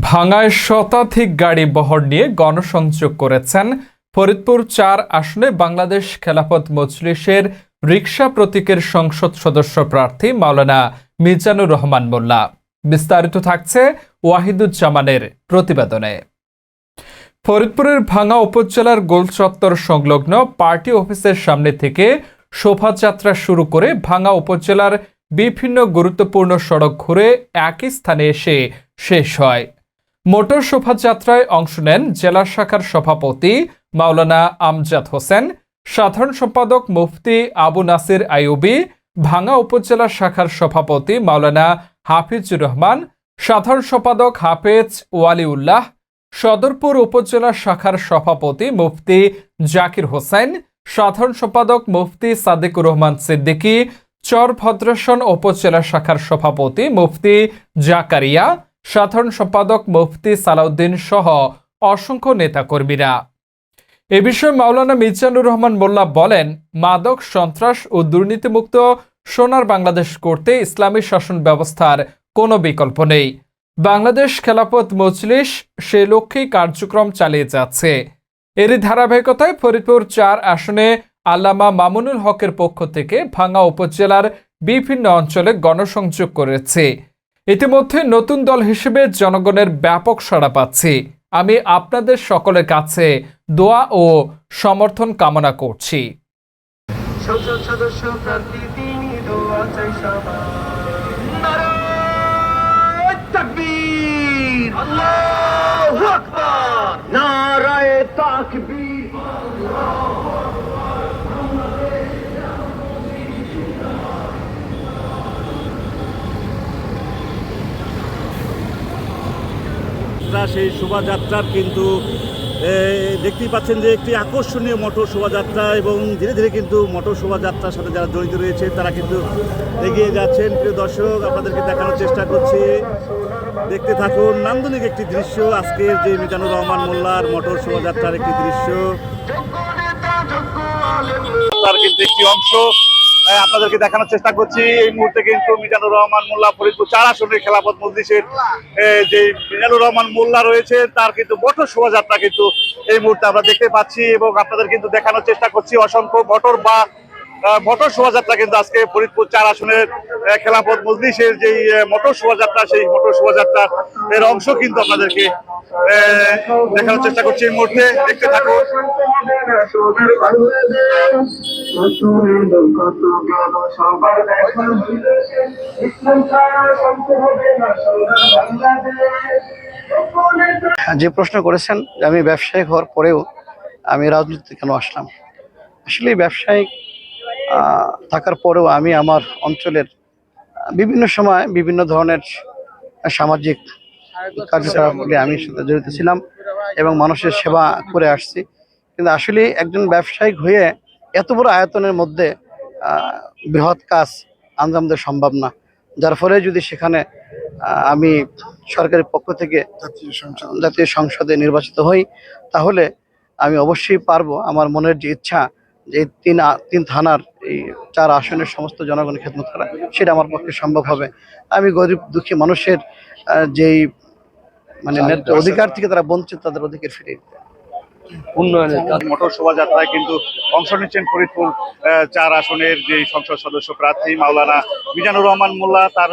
ভাঙায় শতাধিক গাড়ি বহর নিয়ে গণসংযোগ করেছেন ফরিদপুর চার আসনে বাংলাদেশ খেলাফত মজলিসের রিকশা প্রতীকের সংসদ সদস্য প্রার্থী মাওলানা মিজানুর রহমান মোল্লা। বিস্তারিত থাকছে ওয়াহিদুজ্জামানের প্রতিবেদনে। ফরিদপুরের ভাঙা উপজেলার গোলচত্বর সংলগ্ন পার্টি অফিসের সামনে থেকে শোভাযাত্রা শুরু করে ভাঙা উপজেলার বিভিন্ন গুরুত্বপূর্ণ সড়ক ঘুরে একই স্থানে এসে শেষ হয়। মোটর শোভাযাত্রায় অংশ নেন জেলা শাখার সভাপতি মাওলানা আমজাদ হোসেন, সাধারণ সম্পাদক মুফতি আবু নাসির আইয়ুবি ভাঙা উপজেলা শাখার সভাপতি মাওলানা হাফিজুর রহমান, সাধারণ সম্পাদক হাফেজ ওয়ালিউল্লাহ, সদরপুর উপজেলা শাখার সভাপতি মুফতি জাকির হোসেন, সাধারণ সম্পাদক মুফতি সাদিকুর রহমান সিদ্দিকী চর ভদ্রাসন উপজেলা শাখার সভাপতি মুফতি জাকারিয়া সাধারণ সম্পাদক মুফতি সালাউদ্দিন সহ অসংখ্য নেতাকর্মীরা। এ বিষয়ে মাওলানা মিজানুর রহমান মোল্লা বলেন, মাদক, সন্ত্রাস ও দুর্নীতিমুক্ত সোনার বাংলাদেশ করতে ইসলামী শাসন ব্যবস্থার কোনো বিকল্প নেই। বাংলাদেশ খেলাফত মজলিস সে লক্ষ্যেই কার্যক্রম চালিয়ে যাচ্ছে। এরই ধারাবাহিকতায় ফরিদপুর চার আসনে আল্লামা মামুনুল হকের পক্ষ থেকে ভাঙ্গা উপজেলার বিভিন্ন অঞ্চলে গণসংযোগ করেছে। ইতিমধ্যে নতুন দল হিসেবে জনগণের ব্যাপক সাড়া পাচ্ছি। আমি আপনাদের সকলের কাছে দোয়া ও সমর্থন কামনা করছি। যাত্রা সেই শোভাযাত্রার কিন্তু দেখতেই পাচ্ছেন যে একটি আকর্ষণীয় মোটর শোভাযাত্রা এবং ধীরে ধীরে কিন্তু মোটর শোভাযাত্রার সাথে যারা জড়িত রয়েছে, তারা কিন্তু এগিয়ে যাচ্ছেন। প্রিয় দর্শক, আপনাদেরকে দেখানোর চেষ্টা করছি। দেখতে থাকুন নান্দনিক একটি দৃশ্য, আজকের যে মিজানুর রহমান মোল্লার মোটর শোভাযাত্রার একটি দৃশ্য। তার কিন্তু একটি অংশ। আপনাদেরকে দেখানোর চেষ্টা করছি। এই মুহূর্তে কিন্তু মিজানুর রহমান মোল্লা ফরিদপুর চার আসনের খেলাফত মজলিসের যে মিজানুর রহমান মোল্লা রয়েছে, তার কিন্তু মোটর শোভাযাত্রা কিন্তু এই মুহূর্তে আমরা দেখতে পাচ্ছি এবং আপনাদের কিন্তু দেখানোর চেষ্টা করছি। অসংখ্য মোটর বা মোটর শোভাযাত্রা কিন্তু আজকে ফরিদপুর চার আসনের খেলাফত মজলিসের যেই মোটর শোভাযাত্রা, সেই মোটর শোভাযাত্রা এর অংশ কিন্তু আপনাদেরকে দেখানোর চেষ্টা করছি এই মুহূর্তে। দেখতে থাকুন। নেতা যে প্রশ্ন করেছেন আমি ব্যবসায়িক হওয়ার পরেও আমি রাজনীতিতে কেন আসলাম? আসলে ব্যবসায়িক থাকার পরেও আমি আমার অঞ্চলের বিভিন্ন সময় বিভিন্ন ধরনের সামাজিক কার্যকলাপে আমি সাথে জড়িত ছিলাম এবং মানুষের সেবা করে আসছি। কিন্তু আসলে একজন ব্যবসায়িক হয়ে এত বড় আয়তনের মধ্যে বৃহৎ কাজ আঞ্জাম দেওয়া সম্ভব না। যার ফলে যদি সেখানে আমি সরকারের পক্ষ থেকে জাতীয় সংসদে। নির্বাচিত হই তাহলে আমি অবশ্যই পারব। আমার মনের যে ইচ্ছা যে তিন তিন থানার এই চার আসনের সমস্ত জনগণের খেদমত করা সেটা আমার পক্ষে সম্ভব হবে। আমি গরিব দুঃখী মানুষের যেই মানে অধিকার থেকে তারা বঞ্চিত তাদের অধিকার ফিরিয়ে কাজ। মোটর শোভাযাত্রায় কিন্তু অংশ নিচ্ছেন ফরিদপুর আহ, চার আসনের যে সংসদ সদস্য প্রার্থী মাওলানা মিজানুর রহমান মোল্লা তার